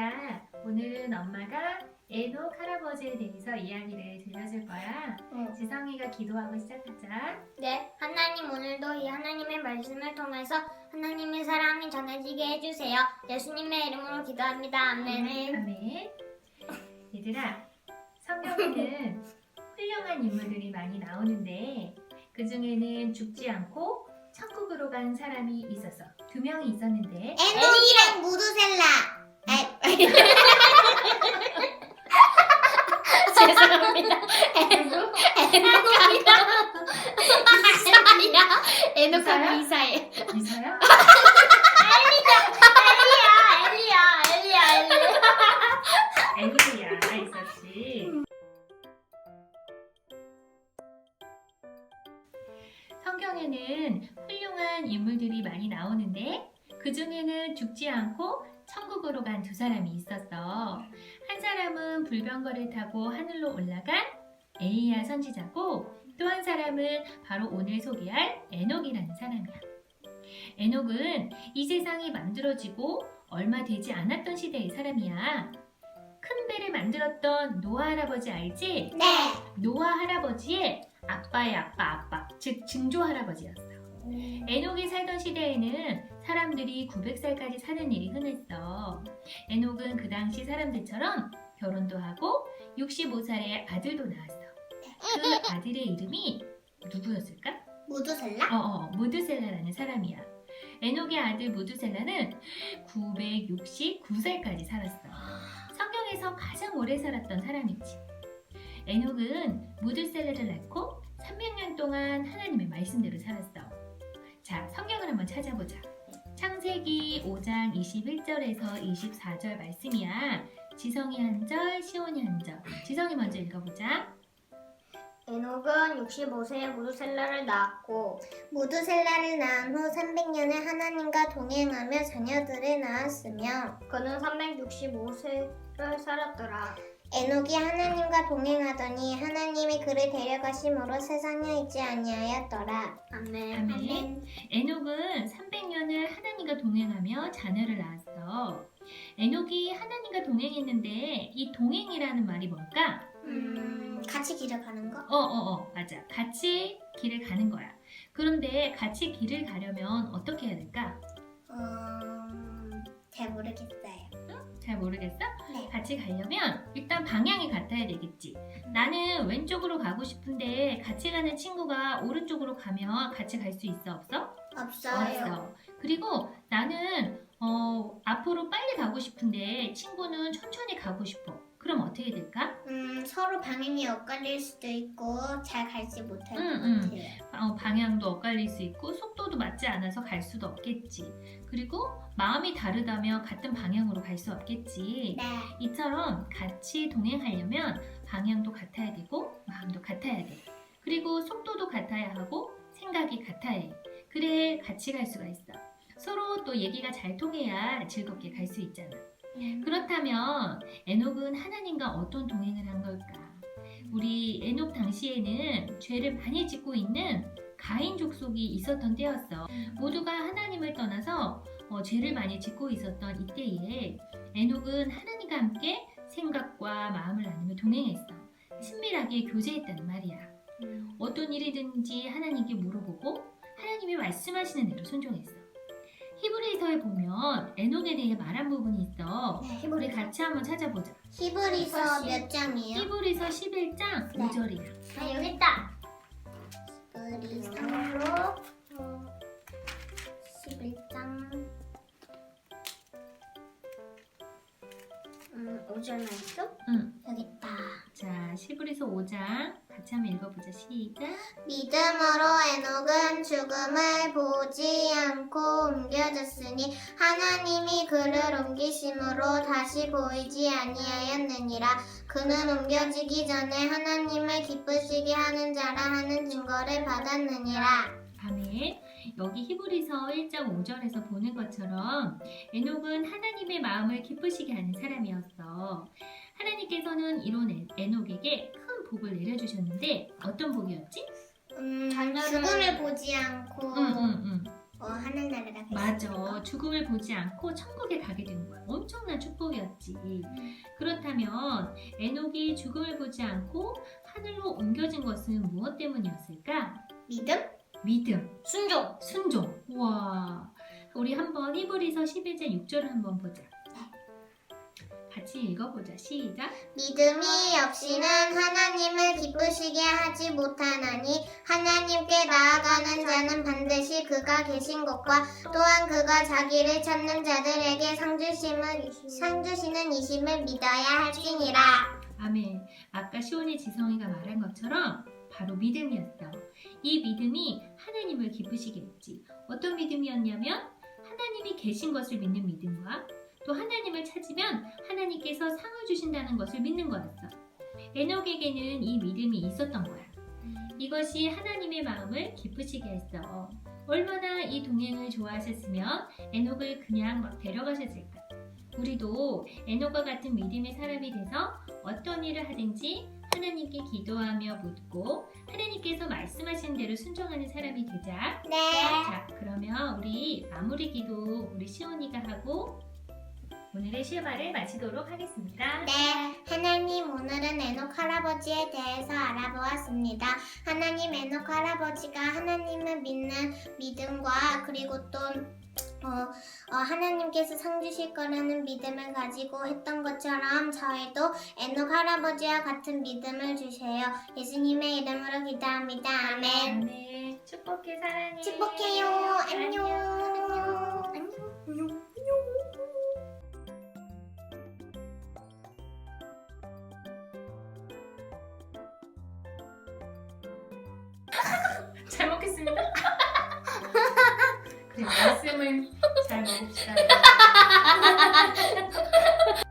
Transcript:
얘들아, 오늘은 엄마가 에녹 할아버지에 대해서 이야기를 들려줄 거야. 응. 지성이가 기도하고 시작하자. 네, 하나님 오늘도 이 하나님의 말씀을 통해서 하나님의 사랑이 전해지게 해주세요. 예수님의 이름으로 기도합니다. 아멘. 아멘. 얘들아, 성경에는 훌륭한 인물들이 많이 나오는데 그 중에는 죽지 않고 천국으로 간 사람이 있었어. 두 명이 있었는데 에녹이랑 무두셀라. 죄송합니다. 에녹이랑 이사야. 이사야? 에녹하고 이사예. 이사야? 엘리야, 엘리야, 엘리야, 엘리야. 엘리야 있었지. 성경에는 훌륭한 인물들이 많이 나오는데 그 중에는 죽지 않고 천국으로 간 두 사람이 있었어. 한 사람은 불병거를 타고 하늘로 올라간 에이야 선지자고 또 한 사람은 바로 오늘 소개할 에녹이라는 사람이야. 에녹은 이 세상이 만들어지고 얼마 되지 않았던 시대의 사람이야. 큰 배를 만들었던 노아 할아버지 알지? 네. 노아 할아버지의 아빠의 아빠 아빠, 즉 증조 할아버지였어. 에녹이 살던 시대에는 사람들이 900살까지 사는 일이 흔했어. 에녹은 그 당시 사람들처럼 결혼도 하고 65살에 아들도 낳았어. 그 아들의 이름이 누구였을까? 무두셀라? 어, 어, 무드셀라라는 사람이야. 에녹의 아들 무드셀라는 969살까지 살았어. 성경에서 가장 오래 살았던 사람이지. 에녹은 무드셀라를 낳고 300년 동안 하나님의 말씀대로 살았어. 자, 성경을 한번 찾아보자. 창세기 5장 21절에서 24절 말씀이야. 지성이 한 절, 시온이 한 절. 지성이 먼저 읽어보자. 에녹은 65세에 무두셀라를 낳았고 무두셀라를 낳은 후 300년을 하나님과 동행하며 자녀들을 낳았으며 그는 365세를 살았더라. 에녹이 하나님과 동행하더니 하나님이 그를 데려가심으로 세상에 있지 아니하였더라. 아멘. 아멘. 에녹은 300년을 하나님과 동행하며 자녀를 낳았어. 에녹이 하나님과 동행했는데 이 동행이라는 말이 뭘까? 음, 같이 길을 가는 거? 어, 어, 어, 맞아. 같이 길을 가는 거야. 그런데 같이 길을 가려면 어떻게 해야 될까? 음, 잘 모르겠어요. 잘 모르겠어? 네. 같이 가려면 일단 방향이 같아야 되겠지. 나는 왼쪽으로 가고 싶은데 같이 가는 친구가 오른쪽으로 가면 같이 갈 수 있어, 없어? 없어요. 없어. 그리고 나는 어, 앞으로 빨리 가고 싶은데 친구는 천천히 가고 싶어. 그럼 어떻게 될까? 음, 서로 방향이 엇갈릴 수도 있고 잘 갈지 못할 응, 것 응. 같아요. 어, 방향도 엇갈릴 수 있고 속도도 맞지 않아서 갈 수도 없겠지. 그리고 마음이 다르다면 같은 방향으로 갈 수 없겠지. 네. 이처럼 같이 동행하려면 방향도 같아야 되고 마음도 같아야 돼. 그리고 속도도 같아야 하고 생각이 같아야 해. 그래 같이 갈 수가 있어. 서로 또 얘기가 잘 통해야 즐겁게 갈 수 있잖아. 그렇다면 에녹은 하나님과 어떤 동행을 한 걸까? 우리 에녹 당시에는 죄를 많이 짓고 있는 가인 족속이 있었던 때였어. 모두가 하나님을 떠나서 어, 죄를 많이 짓고 있었던 이때에 에녹은 하나님과 함께 생각과 마음을 나누며 동행했어. 친밀하게 교제했다는 말이야. 어떤 일이든지 하나님께 물어보고 하나님이 말씀하시는 대로 순종했어. 히브리서에 보면 에녹에 대해 말한 부분이 있어. 네, 우리 같이 한번 찾아보자. 히브리서 몇 장이에요? 히브리서 11장 네. 5절이야. 아, 여기 있다. 히브리서 이상으로 11장 음, 5절만 있어? 여기 있다. 자, 히브리서 5장 같이 한번 읽어보자. 시작. 믿음으로 에녹은 죽음을 보지 않고 옮겨졌으니 하나님이 그를 옮기심으로 다시 보이지 아니하였느니라 그는 옮겨지기 전에 하나님을 기쁘시게 하는 자라 하는 증거를 받았느니라 아멘. 여기 히브리서 1장 5절에서 보는 것처럼 에녹은 하나님의 마음을 기쁘시게 하는 사람이었어. 하나님께서는 이런 에- 에녹에게 큰 복을 내려주셨는데 어떤 복이었지? 음, 죽음을 보지 않고 응, 응, 응. 어, 하늘나라가 됐어요. 맞아. 죽음을 보지 않고 천국에 가게 되는 거야. 엄청난 축복이었지. 그렇다면 에녹이 죽음을 보지 않고 하늘로 옮겨진 것은 무엇 때문이었을까? 믿음? 믿음, 순종. 순종. 와, 우리 한번 히브리서 11장 6절을 한번 보자. 같이 읽어보자. 시작. 믿음이 없이는 하나님을 기쁘시게 하지 못하나니 하나님께 나아가는 자는 반드시 그가 계신 것과 또한 그가 자기를 찾는 자들에게 상 주심을 상 주시는 이심을 믿어야 할지니라. 아멘. 아까 시온이 지성이가 말한 것처럼 바로 믿음이었어. 이 믿음이 하나님을 기쁘시게 했지. 어떤 믿음이었냐면 하나님이 계신 것을 믿는 믿음과 또 하나님을 찾으면 하나님께서 상을 주신다는 것을 믿는 거였어. 에녹에게는 이 믿음이 있었던 거야. 이것이 하나님의 마음을 기쁘시게 했어. 얼마나 이 동행을 좋아하셨으면 에녹을 그냥 막 데려가셨을까? 우리도 에녹과 같은 믿음의 사람이 돼서 어떤 일을 하든지 하나님께 기도하며 묻고 하나님께서 말씀하신 대로 순종하는 사람이 되자. 네. 자, 그러면 우리 마무리 기도 우리 시온이가 하고 오늘의 실바를 마치도록 하겠습니다. 네, 하나님 오늘은 에녹 할아버지에 대해서 알아보았습니다. 하나님 에녹 할아버지가 하나님을 믿는 믿음과 그리고 또 어, 어, 하나님께서 상 주실 거라는 믿음을 가지고 했던 것처럼 저희도 에녹 할아버지와 같은 믿음을 주세요. 예수님의 이름으로 기도합니다. 아멘. 네, 축복해 사랑해. 축복해요. 안녕. 안녕. 잘 먹겠습니다. 그래, 말씀을 잘 먹읍시다.